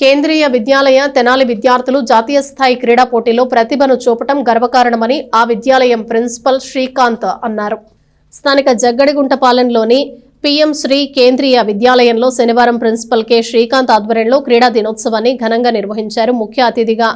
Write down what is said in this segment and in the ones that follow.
కేంద్రీయ విద్యాలయ తెనాలి విద్యార్థులు జాతీయ స్థాయి క్రీడా పోటీలో ప్రతిభను చూపటం గర్వకారణమని ఆ విద్యాలయం ప్రిన్సిపల్ శ్రీకాంత్ అన్నారు. స్థానిక జగ్గడిగుంటపాలెంలోని పీఎం శ్రీ కేంద్రీయ విద్యాలయంలో శనివారం ప్రిన్సిపల్ కె. శ్రీకాంత్ ఆధ్వర్యంలో క్రీడా దినోత్సవాన్ని ఘనంగా నిర్వహించారు ముఖ్య అతిథిగా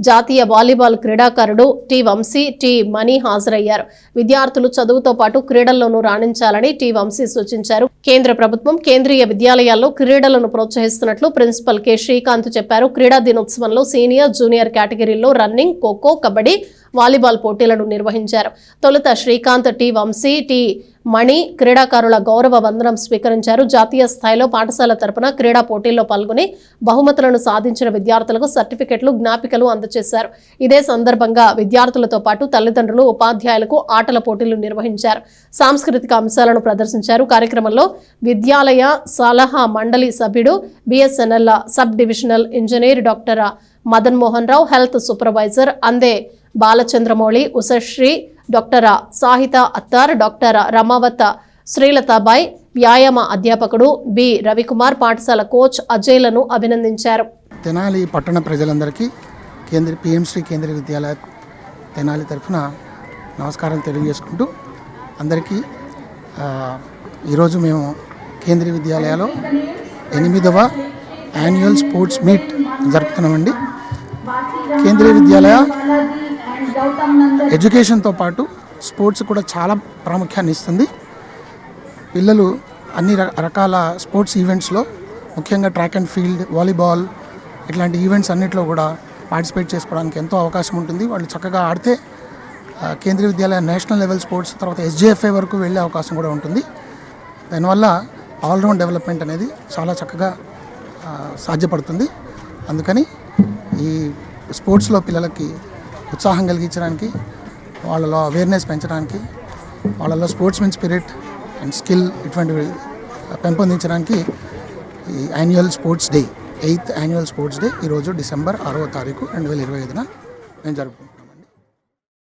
జాతీయ వాలీబాల్ క్రీడాకారుడు టి వంశీ టి మణి హాజరయ్యారు. విద్యార్థులు చదువుతో పాటు క్రీడల్లోనూ రాణించాలని టి వంశీ సూచించారు. కేంద్ర ప్రభుత్వం కేంద్రీయ విద్యాలయాల్లో క్రీడలను ప్రోత్సహిస్తున్నట్లు ప్రిన్సిపల్ కె శ్రీకాంత్ చెప్పారు. క్రీడా దినోత్సవంలో సీనియర్ జూనియర్ కేటగిరీల్లో రన్నింగ్ ఖోఖో కబడ్డీ వాలీబాల్ పోటీలను నిర్వహించారు. తొలుత శ్రీకాంత్ టి వంశీ టి మణి క్రీడాకారుల గౌరవ వందనం స్వీకరించారు. జాతీయ స్థాయిలో పాఠశాల తరపున క్రీడా పోటీల్లో పాల్గొని బహుమతులను సాధించిన విద్యార్థులకు సర్టిఫికెట్లు జ్ఞాపికలు అందజేశారు. ఇదే సందర్భంగా విద్యార్థులతో పాటు తల్లిదండ్రులు ఉపాధ్యాయులకు ఆటల పోటీలు నిర్వహించారు. సాంస్కృతిక అంశాలను ప్రదర్శించారు. కార్యక్రమంలో విద్యాలయ సలహా మండలి సభ్యుడు BSNL sub divisional engineer doctor Madan Mohan Rao health supervisor Ande Balachandramouli Ushasri doctor Sahitha Attar doctor Ramavath Srilathabai వ్యాయామ అధ్యాపకుడు బి. రవికుమార్ పాఠశాల కోచ్ అజయ్లను అభినందించారు. తెనాలి పట్టణ ప్రజలందరికీ కేంద్ర పిఎంశ్రీ కేంద్రీయ విద్యాలయ తెనాలి తరఫున నమస్కారం తెలియజేసుకుంటూ అందరికీ ఈరోజు మేము కేంద్రీయ విద్యాలయాలో ఎనిమిదవ annual sports meet జరుపుతున్నామండి. Kendriya Vidyalaya ఎడ్యుకేషన్తో పాటు స్పోర్ట్స్ కూడా చాలా ప్రాముఖ్యాన్ని ఇస్తుంది. పిల్లలు అన్ని రకాల స్పోర్ట్స్ ఈవెంట్స్లో ముఖ్యంగా ట్రాక్ అండ్ ఫీల్డ్ వాలీబాల్ ఇట్లాంటి ఈవెంట్స్ అన్నింటిలో కూడా పార్టిసిపేట్ చేసుకోవడానికి ఎంతో అవకాశం ఉంటుంది. వాళ్ళు చక్కగా ఆడితే Kendriya Vidyalaya national level sports తర్వాత ఎస్జేఎఫ్ఐ వరకు వెళ్ళే అవకాశం కూడా ఉంటుంది. దానివల్ల ఆల్రౌండ్ డెవలప్మెంట్ అనేది చాలా చక్కగా సాధ్యపడుతుంది. అందుకని ఈ స్పోర్ట్స్లో పిల్లలకి ఉత్సాహం కలిగించడానికి వాళ్ళలో అవేర్నెస్ పెంచడానికి వాళ్ళలో స్పోర్ట్స్మెన్ స్పిరిట్ అండ్ స్కిల్ ఇటువంటివి పెంపొందించడానికి ఈ annual sports day eighth annual sports day ఈరోజు డిసెంబర్ ఆరవ తారీఖు రెండు వేల ఇరవై ఐదున మేము జరుపుకుంటాం